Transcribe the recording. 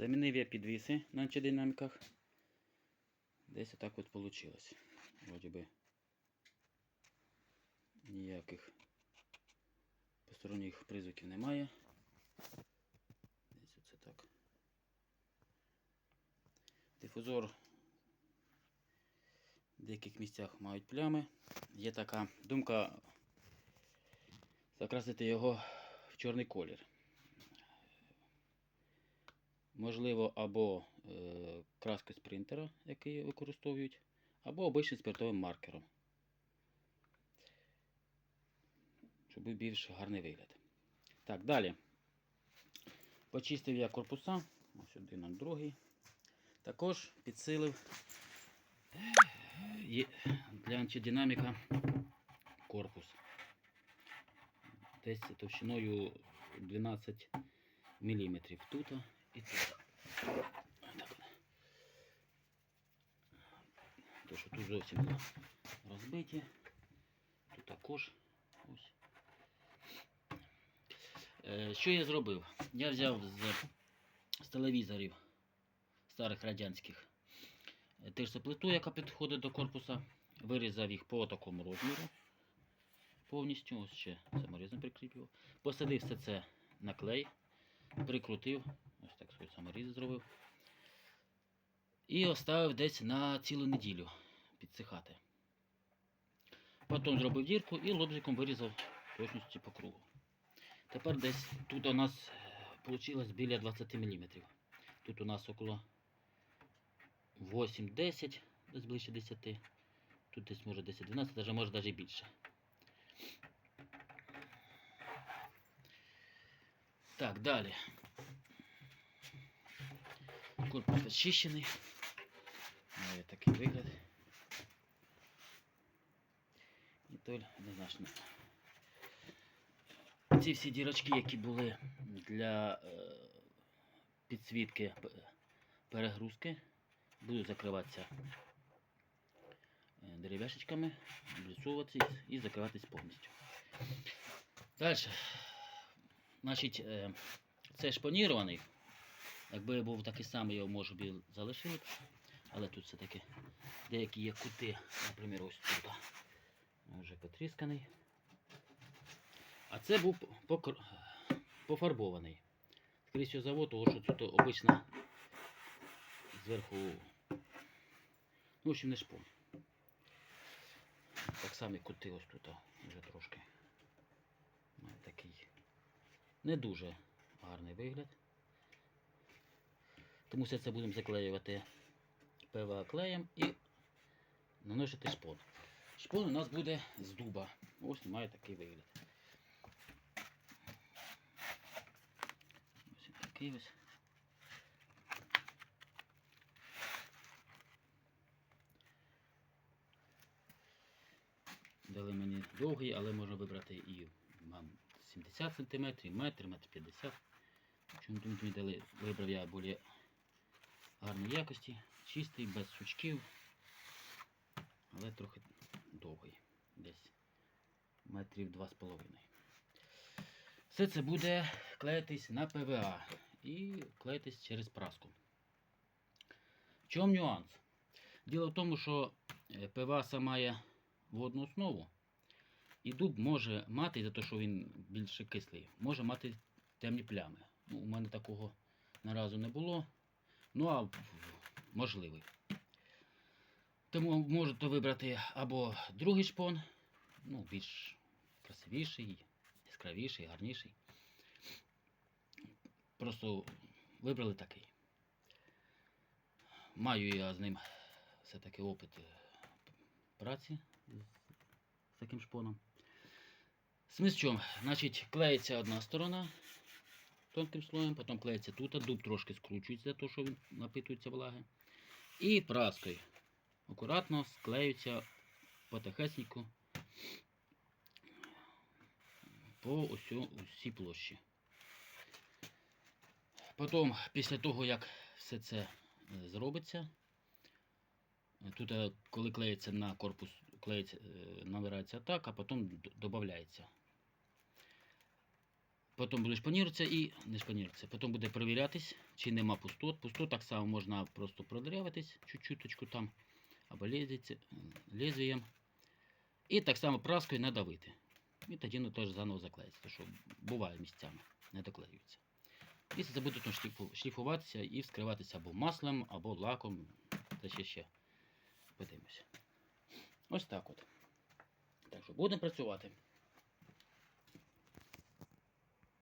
Замінив я підвіси на антидинаміках. Десь отак от вийшло. Вроді би ніяких посторонніх призвуків немає. Десь оце так. Дифузор в деяких місцях мають плями. Є така думка закрасити його в чорний колір. Можливо, або е, краскою з принтера, який використовують, або обичним спиртовим маркером. Щоб був більш гарний вигляд. Так, далі. Почистив я корпуса. Ось один, а другий. Також підсилив для антидинаміка корпус. Десь товщиною 12 мм тут і тут. То, що тут зовсім розбиті. Тут також ось. Е, Що я зробив? Я взяв з, з телевізорів старих радянських е, тирсоплиту, яка підходить до корпуса, вирізав їх по такому розміру. Повністю, ось ще саморізом прикріплював. Посадив все це на клей, прикрутив, так свій саморіз зробив. І оставив десь на цілу неділю підсихати. Потім зробив дірку і лобзиком вирізав точності по кругу. Тепер десь тут у нас вийшло біля 20 мм. Тут у нас около 8-10, десь ближче 10. Тут десь може 10-12, даже може навіть більше. Так, далі. Корпус очищений. Має такий вигляд. І толь однозначно. Ці всі дірочки, які були для е, підсвітки перегрузки, будуть закриватися е, дерев'яшечками, обліцовуватися і закриватись повністю. Далі. Значить, е, це шпонірований. Якби я був такий самий, його може б залишили б. Але тут все-таки деякі є кути, наприклад, ось тут. Вже потрісканий. А це був покр- пофарбований. Скоріше завод, тому що тут обично зверху. Ну, в общем, не шпон. Так само кути ось тут вже трошки. Такий не дуже гарний вигляд. Тому все це будемо заклеювати ПВА клеєм і наносити шпон. Шпон у нас буде з дуба. Ось має такий вигляд. Ось він такий ось. Дали мені довгий, але можна вибрати і мам, 70 см, метр, метр 50 Чому мені дали, вибрав я більш гарної якості, чистий, без сучків, але трохи довгий, десь метрів 2,5. Все це буде клеїтись на ПВА і клеїтись через праску. В чому нюанс? Діло в тому, що е, ПВА сама має водну основу, і дуб може мати, за те, що він більше кислий, може мати темні плями. Ну, у мене такого наразу не було. Ну, а можливий. Тому можете вибрати або другий шпон, ну, більш красивіший, яскравіший, гарніший. Просто вибрали такий. Маю я з ним все-таки опит е, праці з, таким шпоном. Чому? Значить, клеїться одна сторона тонким слоєм, потім клеїться тут, а дуб трошки скручується, то що він напитується влаги. І праскою. Акуратно склеюється потихесеньку по усю, усій площі. Потім, після того, як все це е, зробиться, е, тут, е, коли клеїться на корпус, клеїться, набирається так, а потім додається. Потім буде шпаніруватися і не шпаніруватися. Потім буде перевірятись, чи нема пустот. Пустот так само можна просто продырявитись чуть-чуточку там, або лезвієм. І так само праскою надавити. І тоді воно теж заново заклеїться, що буває місцями, не доклеюється. Після це буде шліфуватися і вскриватися або маслом, або лаком. Та ще ще подивимося. Ось так от. Так що будемо працювати.